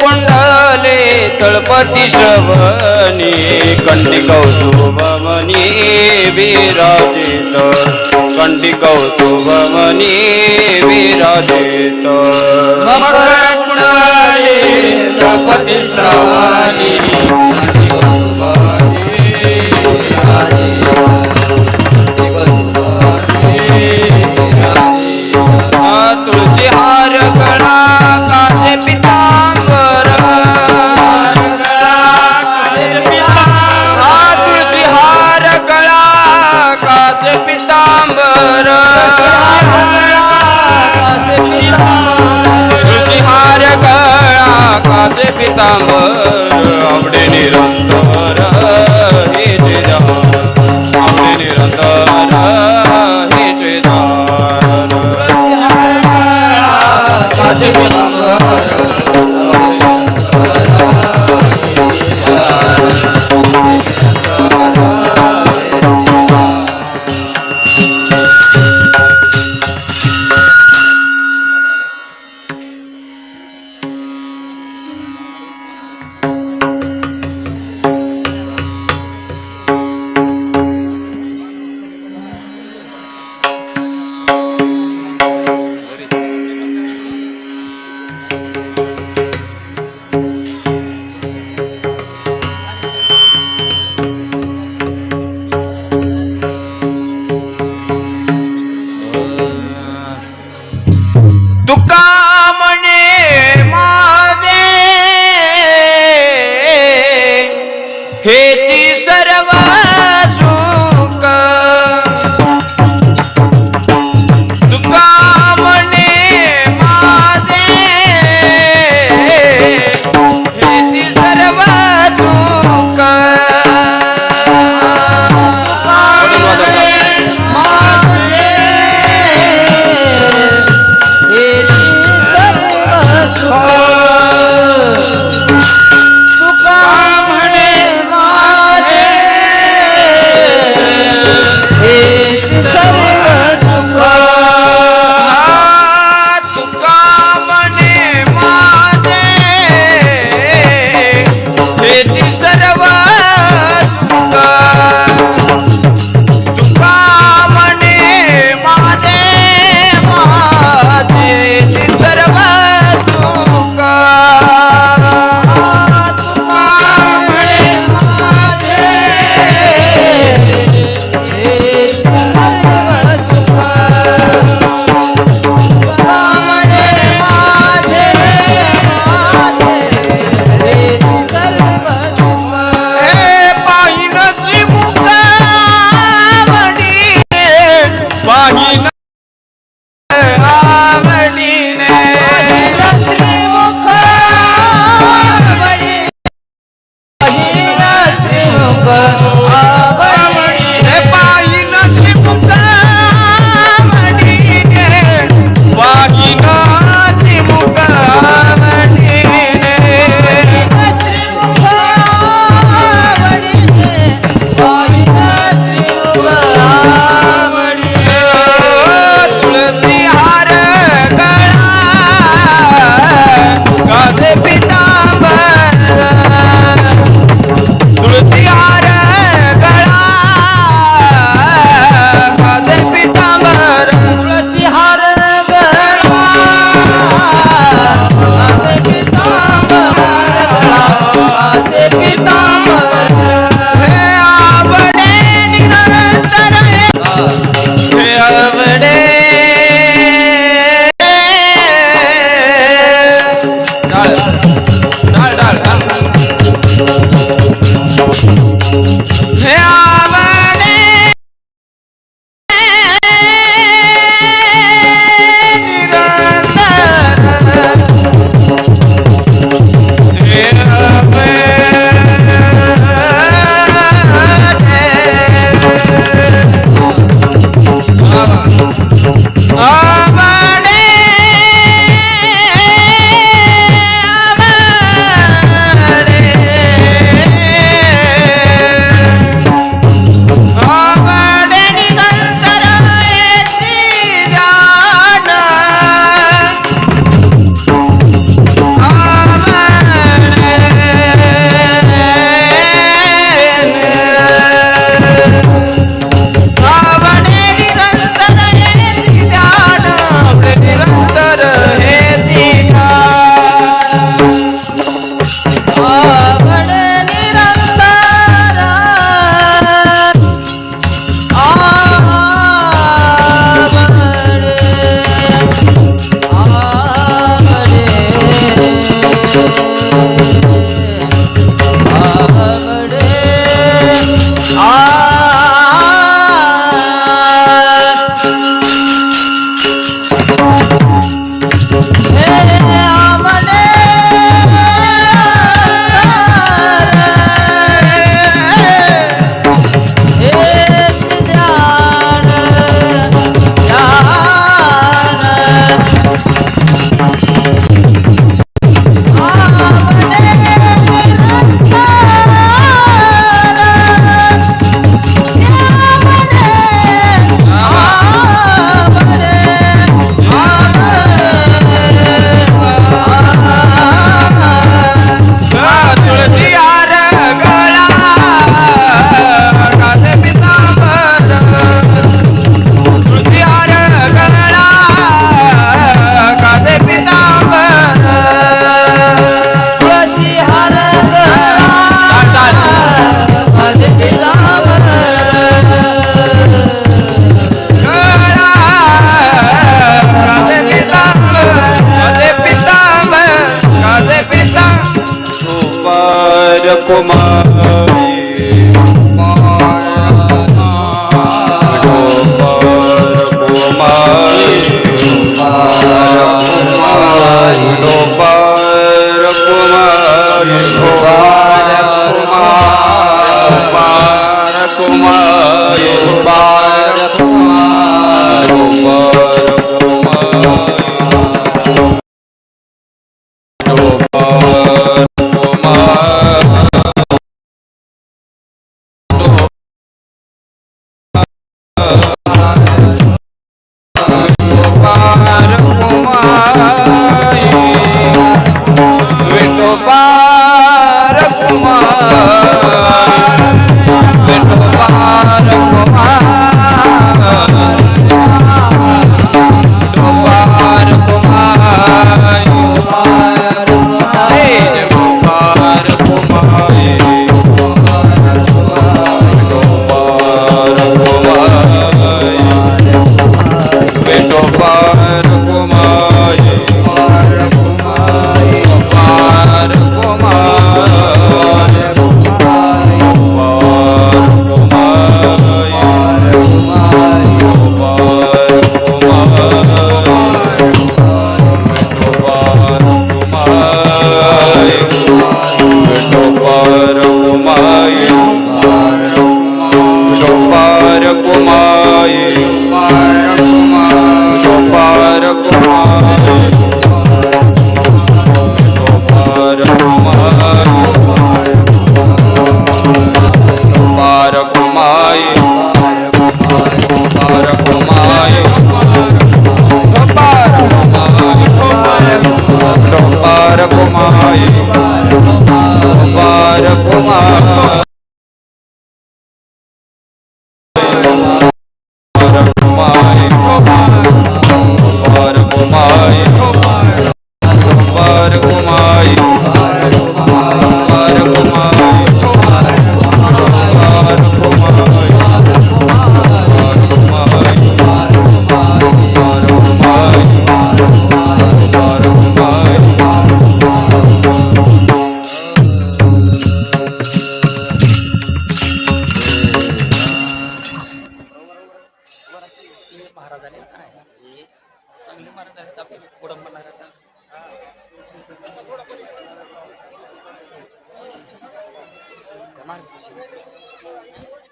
कुंडले तळपती श्रवणी कंडी कौतुभमनी विराजित कंडी कौतुभमनी विराजित कुंडले तळपती Shravani? 不行。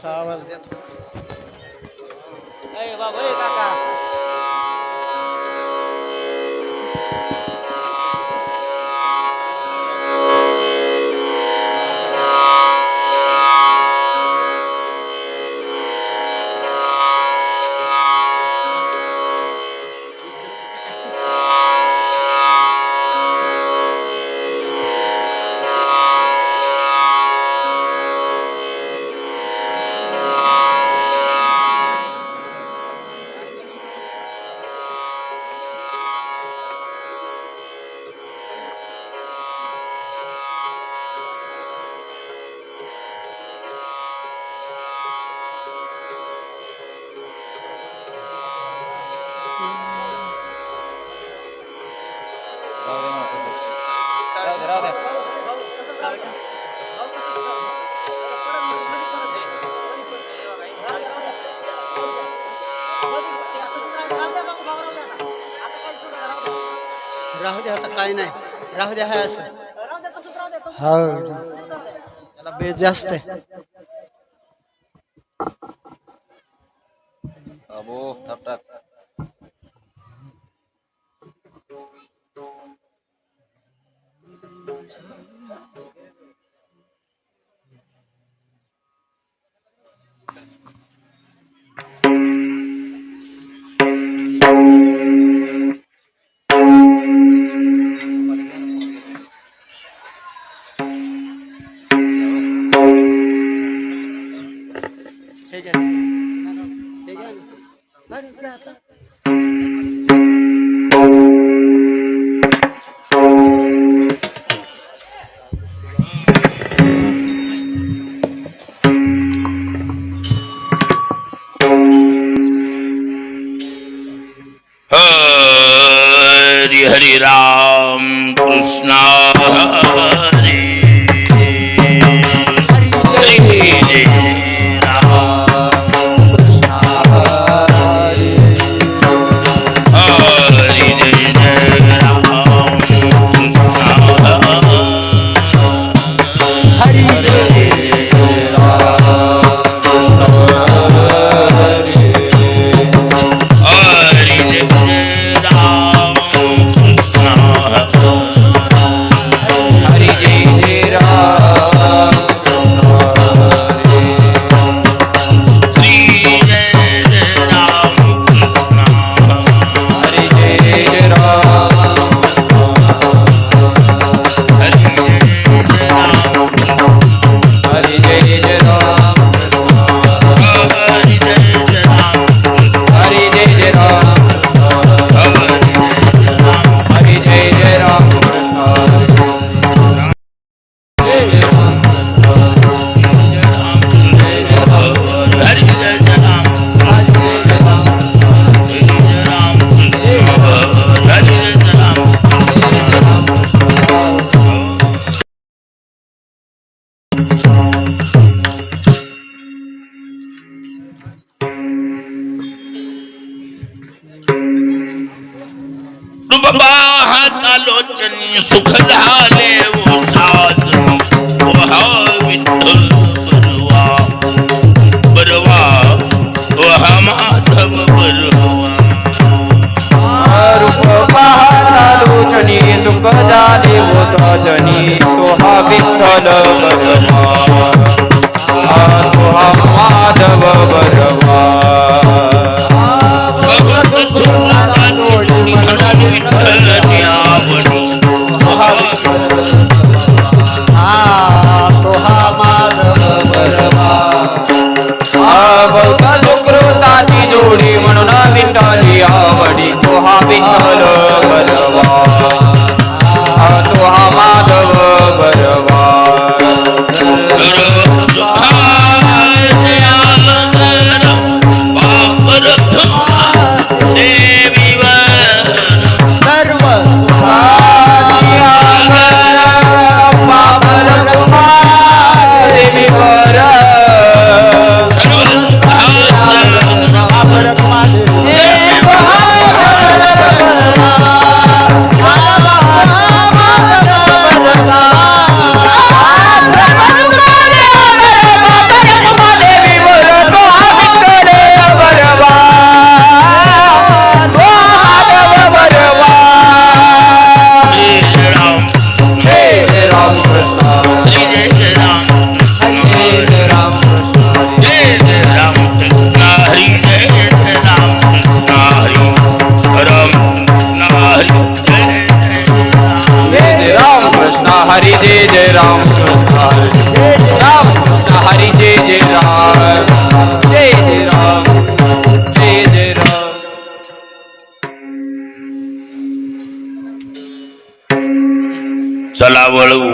Salvas dentro. Aí, vamos aí, Cacá. काय नाही. राहू द्या हाय असं. हो त्याला जास्त आहे. বিঠল அவ்வளவு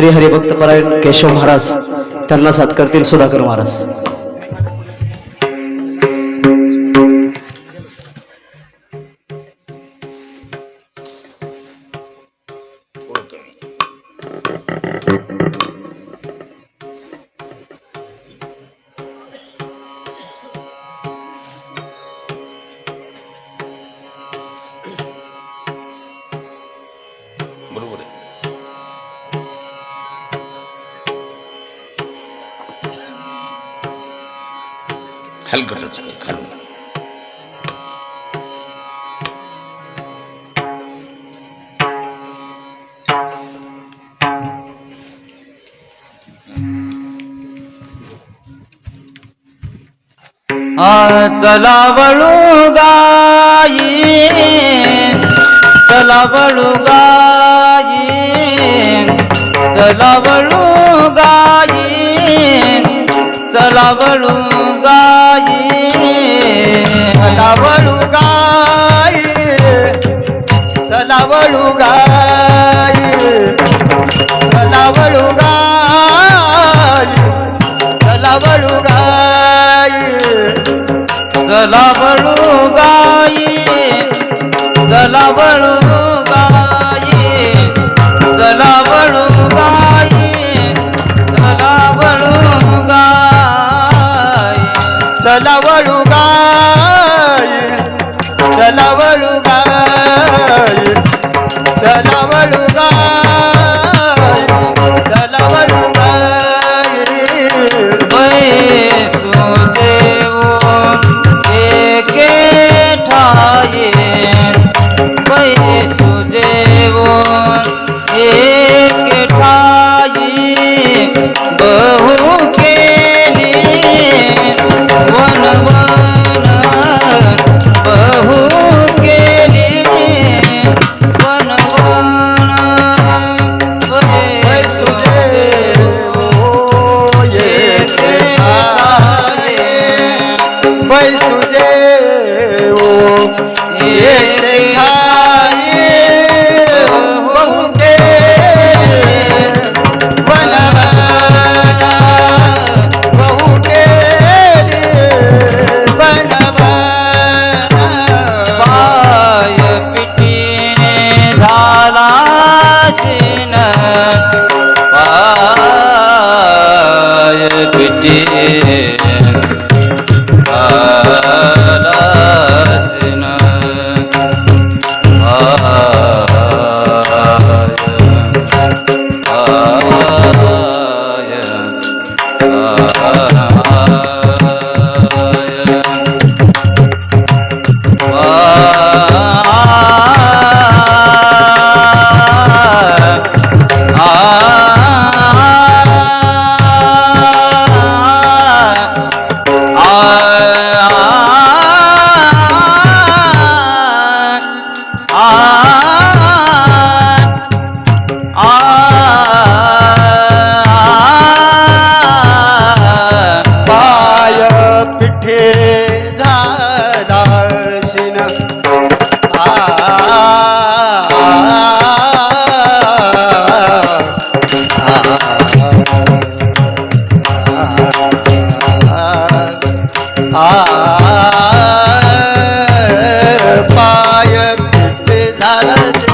श्री हरिभक्त परायण केशव महाराज त्यांना साथ करतील सुधाकर महाराज. चला वळू गाई. चला वळू गाई. चला वळू गाई. चला वळू गाई. चला वळू गाई. चला वळू गाई. चला बळू गाई चला बळू Bharat